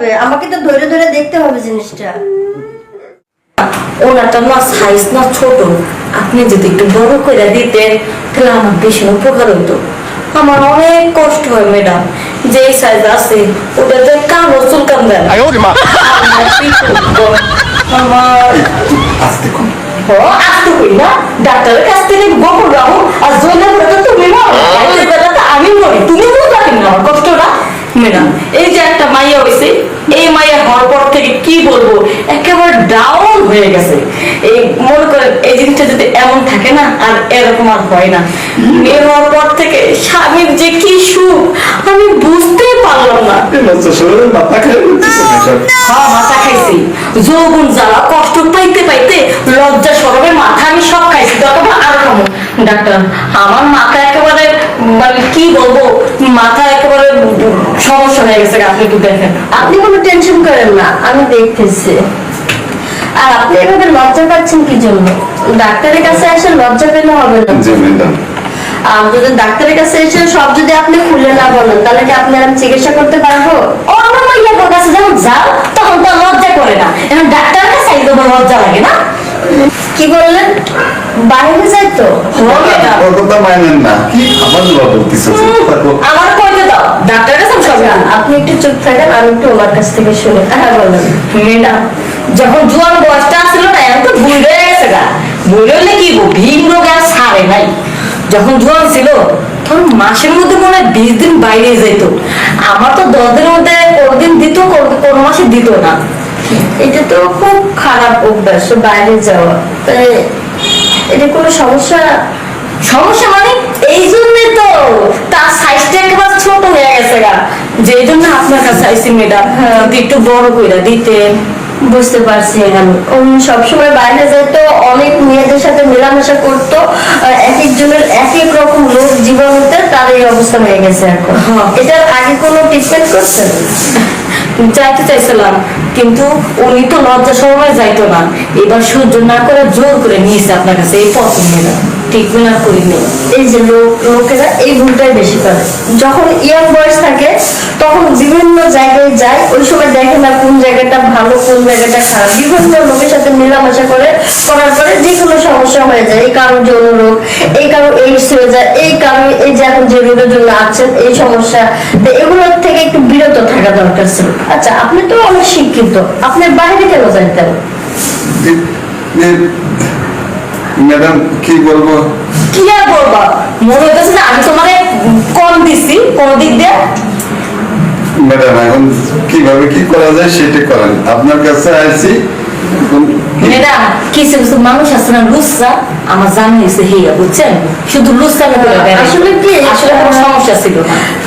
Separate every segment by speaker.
Speaker 1: হবে। আমাকে তো ধরে ধরে দেখতে হবে জিনিসটা।
Speaker 2: না সাইজ না ছোট। আপনি যদি একটু বড় করে দিতেন তাহলে আমার উপকার আমার অনেক কষ্ট হয় ম্যাডাম যে সাইজ আছে ডাক্তারের কাছ থেকে আর তুমি না আমি তুমি না। কষ্টটা ম্যাডাম এই যে একটা মাইয়া হয়েছে এই মাইয়া হওয়ার পর থেকে কি বলব একেবারে ডাউন হয়ে গেছে। এই মনে করেন এই জিনিসটা যদি এমন থাকে না আর এরকম আর হয় না। মেয়ে হওয়ার পর থেকে স্বামীর যে কি সুখ আমি বুঝতেই পারলাম না। হ্যাঁ মাথা খাইছি। যৌবন জ্বালা কষ্ট পাইতে পাইতে লজ্জা সরবে মাথা আমি সব খাইছি। দরকার আরও খাব ডাক্তার আমার মাথা একেবারে মানে কি বলব মাথা একেবারে সমস্যা হয়ে গেছে আপনি একটু দেখেন।
Speaker 1: আপনি কোনো টেনশন করেন না আমি দেখতেছি। আর আপনি এভাবে লজ্জা পাচ্ছেন কি জন্য? ডাক্তারের কাছে এসে লজ্জা পেলে হবে না।
Speaker 3: জি ম্যাডাম।
Speaker 1: আর যদি ডাক্তারের কাছে এসে সব যদি আপনি খুলে না বলেন তাহলে কি আপনি আমি চিকিৎসা করতে পারব?
Speaker 2: অন্য কাছে যখন যাও তখন তো লজ্জা করে না। এখন ডাক্তারের কাছে একদম লজ্জা লাগে না।
Speaker 1: কি বললেন? বাইরে যাই তো।
Speaker 2: হবে না
Speaker 3: কথা মানেন না। কি বলতেছে
Speaker 2: আমার
Speaker 1: আপনি একটু চুপ থাকেন আমি একটু ওনার কাছ থেকে শুনি। হ্যাঁ বলেন।
Speaker 2: মেয়েটা যখন জোয়ান বয়সটা আসছিল না এখন তো ভুল হয়ে গেছে গা। ভুল হলে কি গো ভিম রোগ আর সারে নাই যখন জোয়ান ছিল তখন মাসের মধ্যে মনে হয় বিশ দিন বাইরে যেত। আমার তো দশ দিনের মধ্যে কোনো দিন দিত কোনো- মাসে দিত না।
Speaker 1: এটা তো খুব খারাপ অভ্যাস বাইরে যাওয়া। তাই এটা কোনো সমস্যা?
Speaker 2: সমস্যা মানে এই জন্যে তো তার সাইজটা একেবারে ছোট হয়ে গেছে গা। যে জন্য আপনার কাছে আইসি যদি একটু বড় করে দিতেন।
Speaker 1: বুঝতে পারছি আমি। উনি সবসময় বাইরে যেত অনেক মেয়েদের সাথে মেলামেশা করতো এক একজনের এক এক রকম রোগ জীবনীতে তার এই অবস্থা হয়ে গেছে এখন।
Speaker 2: হ্যাঁ।
Speaker 1: এটার আগে কোনো ট্রিটমেন্ট করছেন
Speaker 2: যাইতে চাইছিলাম কিন্তু উনি তো লজ্জা সময় যাইতো না। এবার সহ্য না করে জোর করে নিয়েছে আপনার কাছে এই পছন্দ ট্রিটমেন্ট আর করিনি
Speaker 1: এই যে লোক লোকেরা এই ভুলটাই বেশি করে। যখন ইয়াং বয়স থাকে, তখন বিভিন্ন জায়গায় যায় ওই সময় দেখে না কোন জায়গাটা ভালো, কোন জায়গাটা খারাপ। বিভিন্ন লোকের সাথে মেলামেশা করে, করার পরে যে কোনো সমস্যা হয়ে যায়। এই কারণ যৌন রোগ, এই কারণ এইডস হয়ে যায়, এই কারণ এই যে এখন যে রোগের জন্য আছেন, এই সমস্যা। এগুলোর থেকে একটু বিরত থাকা দরকার ছিল। আচ্ছা আপনি তো অনেক শিক্ষিত। আপনি বাইরে কেন যাইতেন?
Speaker 3: ম্যাডাম কি বলব?
Speaker 2: কি আর বলবা? মনে হইতেছে যে আমি তোমারে কম দিছি কোন দিক দিয়ে।
Speaker 3: ম্যাডাম এখন কীভাবে কি করা যায় সেটা করেন। আপনার কাছে আইছি
Speaker 2: ম্যাডাম কিছু কিছু মানুষ আছে না লুসা আমার জানা হয়েছে হেয়া বুঝছেন? শুধু লুসা
Speaker 1: আসলে কি?
Speaker 2: আসলে কোনো সমস্যা ছিল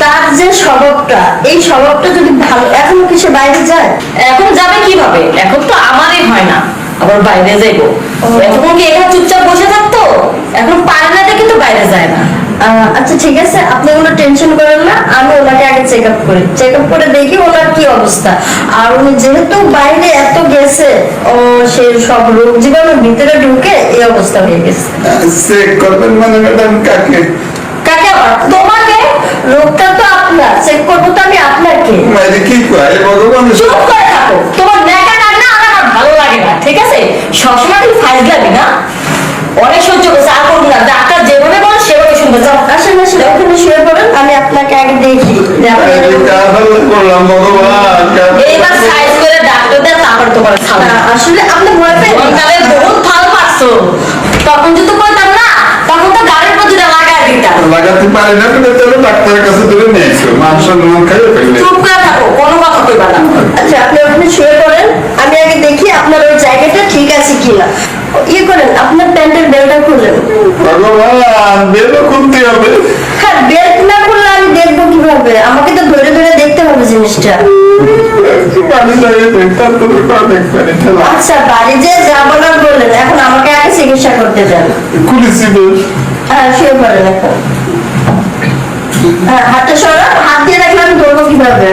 Speaker 1: তার যে স্বভাবটা এই স্বভাবটা যদি ভালো এখনও কি সে বাইরে যায়?
Speaker 2: এখন যাবে কীভাবে? এখন তো আমারই হয় না। আবার বাইরে যাইবো। এখন কি এখানে চুপচাপ বসে থাকতো? এখন পারে না দেখে তো বাইরে যায় না।
Speaker 1: আচ্ছা ঠিক আছে আপনি কোনো টেনশন করেন না আমি ওনাকে আগে চেক আপ করি। চেক আপ করে দেখি ওনার কি অবস্থা। আর উনি যেহেতু বাইরে এত গেছে ও সে সব রোগ জীবাণু ভিতরে ঢুকে এই অবস্থা হয়ে গেছে।
Speaker 3: চেক করবেন মানে ম্যাডাম কাকে?
Speaker 2: কাকে আবার? তোমাকে?
Speaker 1: রোগটা তো আপনার চেক করব তো আমি আপনাকে।
Speaker 3: মাইরে কি কয়? ভগবান।
Speaker 2: চুপ করে থাকো। তোমার নেকা কান্না আমার আর ভালো লাগে না ঠিক আছে? সবসময় লাগে না? অনেক সহ্য করছে আর করুন না। ডাক্তার যেভাবে বলে সেভাবে শুনবে। যাও
Speaker 1: আসেন আসেন ওখানে শুয়ে পড়েন আমি আপনাকে আগে দেখি।
Speaker 2: এইবার সাইজ করে ডাক্তার দেন তারপর তোমার
Speaker 1: আসলে আপনি ভয়
Speaker 2: তাহলে বহুত ভালো পারছ। তখন যদি করতাম না তখন তো গাড়ির প্রতিটা লাগাই দিতাম।
Speaker 3: লাগাতে পারি না তাহলে ডাক্তারের কাছে তুলে নিয়েছো মাংস নুন খাইয়ে ফেললে
Speaker 2: চুপ করে থাকো কথা কইবা না।
Speaker 1: আচ্ছা আপনি ওখানে শুয়ে পড়েন। আমি আগে দেখি আপনার ওই জায়গাটা ঠিক আছে কিনা। ইয়ে করেন আপনার প্যান্টের বেলটা খুললেন।
Speaker 3: ভগবান খুলতে হবে।
Speaker 1: হ্যাঁ বেল্ট না খুললে আমি দেখব কীভাবে? আমাকে তো ধরে ধরে দেখতে হবে জিনিসটা।
Speaker 3: দেখবেন এটা
Speaker 1: আচ্ছা বাড়ি যে বললেন এখন আমাকে আগে চিকিৎসা করতে দেন।
Speaker 3: খুলেছি
Speaker 1: হ্যাঁ শুয়ে পড়েন এখন। হ্যাঁ হাতটা সরা হাত দিয়ে রাখলে আমি ধরবো কীভাবে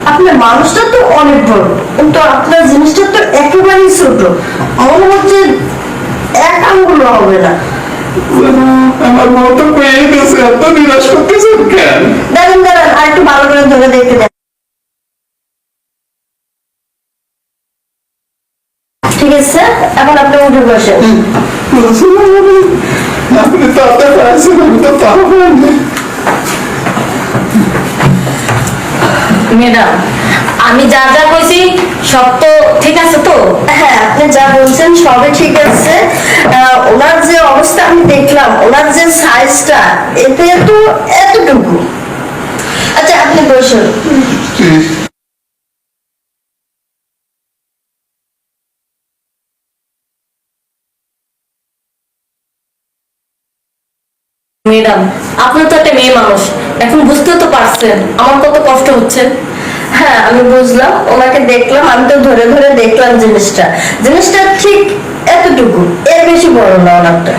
Speaker 1: আপনার মানুষটা তো অনেক বড়। কিন্তু আপনার জিনিসটা তো একেবারেই ছোট। মনে হচ্ছে ভালো হবে না।
Speaker 3: আমার মা তো পেয়ে গেছে এত নিরাশ করতেছেন কেন?
Speaker 1: দাঁড়ান দাঁড়ান আর একটু ভালো করে ধরে দেখতে দেন। ঠিক আছে এখন আপনি উঠে বসেন।
Speaker 3: আপনি তাতে পাইছেন আমি তো
Speaker 2: ম্যাডাম আমি যা যা কইছি সব তো ঠিক আছে তো?
Speaker 1: হ্যাঁ আপনি যা বলছেন সবই ঠিক আছে। ওনার যে অবস্থা আমি দেখলাম ওনার যে সাইজটা এতে তো এতটুকু। আচ্ছা আপনি বসুন।
Speaker 2: ম্যাডাম আপনি তো একটা মেয়ে মানুষ। এখন বুঝতে তো পারছেন আমার কত কষ্ট হচ্ছে।
Speaker 1: হ্যাঁ আমি বুঝলাম ওনাকে দেখলাম আমি তো ধরে ধরে দেখলাম জিনিসটা। জিনিসটা ঠিক এতটুকু এর বেশি বড় না ওনারটা।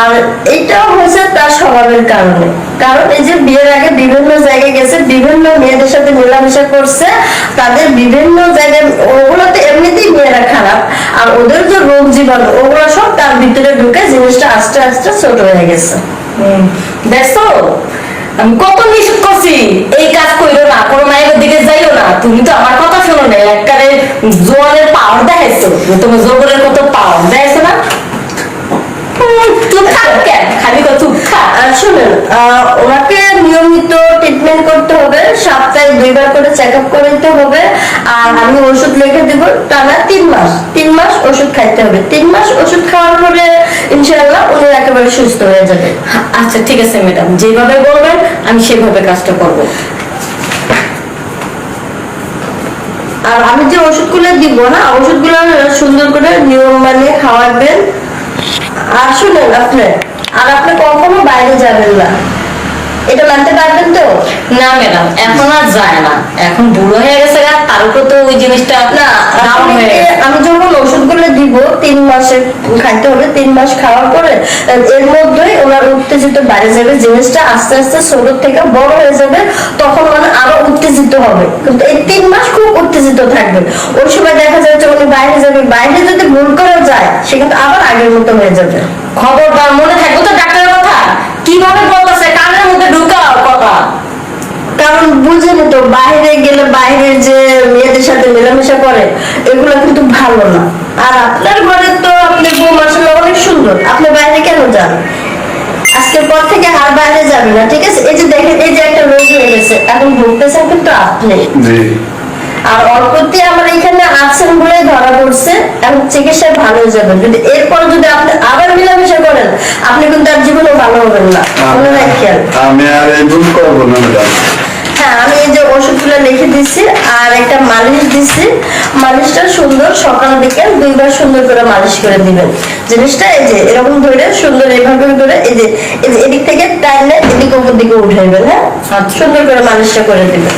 Speaker 1: আর এইটা হয়েছে তার স্বভাবের কারণে। কারণ এই যে বিয়ের আগে বিভিন্ন জায়গায় গেছে বিভিন্ন মেয়েদের সাথে মেলামেশা করছে তাদের বিভিন্ন জায়গায় ওগুলো তো এমনিতেই মেয়েরা খারাপ আর ওদের যে রোগ জীবাণু ওগুলো সব তার ভিতরে ঢুকে জিনিসটা আস্তে আস্তে ছোট হয়ে গেছে।
Speaker 2: দেখছ? আমি কত নিষেধ করছি? এই কাজ কইরো না, কোনো মায়ের দিকে যাইও না। তুমি তো আমার কথা শোনো না একবারে জোয়ানের পাওয়ার দেখাইছো। তোমার তুমি জোবরের কত পাওয়ার দেখাইছো না? চুপ থাক কেন? খালি চুপ থাক।
Speaker 1: শোনেন ওনাকে নিয়মিত সপ্তাহে দুইবার করে চেক আপ করতে হবে। আর আমি ওষুধ লিখে দেব টানা তিন মাস। তিন মাস ওষুধ খাইতে হবে। তিন মাস ওষুধ খাওয়ার পরে ইনশাআল্লাহ উনি একেবারে সুস্থ হয়ে যাবে।
Speaker 2: আচ্ছা ঠিক আছে ম্যাডাম যেভাবে বলবেন আমি সেভাবে কাজটা করব।
Speaker 1: আর আমি যে ওষুধগুলো দিব না ওষুধগুলো সুন্দর করে নিয়ম মানে খাওয়াবেন। আর শুনুন আপনি আর আপনি কখনো বাইরে যাবেন না। এটা মানতে পারবেন তো?
Speaker 2: না ম্যাডাম এখন আর যায় না। এখন বুড়ো হয়ে গেছে গা তার উপর তো ওই জিনিসটা
Speaker 1: না আমি যখন ওষুধগুলো দিব তিন মাসে খাইতে হবে তিন মাস খাওয়ার পরে এর মধ্যেই ওনার উত্তেজিত বাইরে যাবে জিনিসটা আস্তে আস্তে ছোট থেকে বড় হয়ে যাবে তখন মানে আরও উত্তেজিত হবে। কিন্তু এই তিন মাস খুব উত্তেজিত থাকবে। ওই সময় দেখা যাচ্ছে উনি বাইরে যাবে বাইরে যদি ভুল করে যায় সে কিন্তু আবার আগের মতো হয়ে যাবে।
Speaker 2: খবরদার মনে থাকব তো ডাক্তারের কথা কীভাবে বলতেছে কানের মধ্যে ঢুকাও কথা
Speaker 1: কারণ বুঝেনি তো বাইরে গেলে বাইরে যে মেয়েদের সাথে মেলামেশা করে এগুলো কিন্তু ভালো না। আর আপনার ঘরে তো আপনি বউ মাসাল্লাহ অনেক সুন্দর। আপনি বাইরে কেন যান? আজকের পর থেকে আর বাইরে যাবে না ঠিক আছে? এই যে দেখেন এই যে একটা রোগ হয়ে গেছে এখন ভুগতেছেন কিন্তু আপনি। আর অল্পতে আমার এখানে আছেন বলে ধরা পড়ছে এখন চিকিৎসা ভালো হয়ে যাবে। যদি এরপর যদি আপনি আবার মেলামেশা করেন আপনি কিন্তু আর জীবনে ভালো হবেন না।
Speaker 3: আমি আর এই ভুল করব না
Speaker 1: হ্যাঁ আমি এই যে ওষুধগুলো লিখে দিচ্ছি আর একটা মালিশ দিচ্ছি মালিশটা সুন্দর সকাল বিকেল দুইবার সুন্দর করে মালিশ করে দিবেন। জিনিসটা এই যে এরকম ধরে সুন্দর এইভাবে ধরে এই যে এদিক থেকে টাইলে এদিক উপর দিকে উঠাইবেন হ্যাঁ? সুন্দর করে মালিশটা করে দিবেন।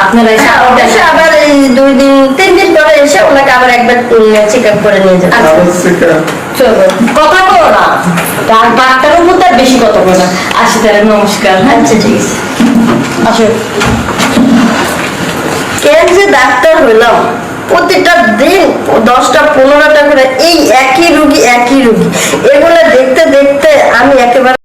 Speaker 2: আপনারা
Speaker 1: হ্যাঁ, আবার এই দুই দিন তিন দিন পরে এসে ওনাকে আবার একবার চেক আপ করে নিয়ে যাবেন।
Speaker 3: কা-
Speaker 2: কথা বলো না। উপর তার বেশি কথা বলো না। আসি নমস্কার।
Speaker 1: আচ্ছা ঠিক আছে।
Speaker 2: আসো।
Speaker 1: কেন যে ডাক্তার হইলাম প্রতিটা দিন দশটা, পনেরোটা করে এই একই রুগী একই রুগী। এগুলো দেখতে দেখতে আমি একেবারে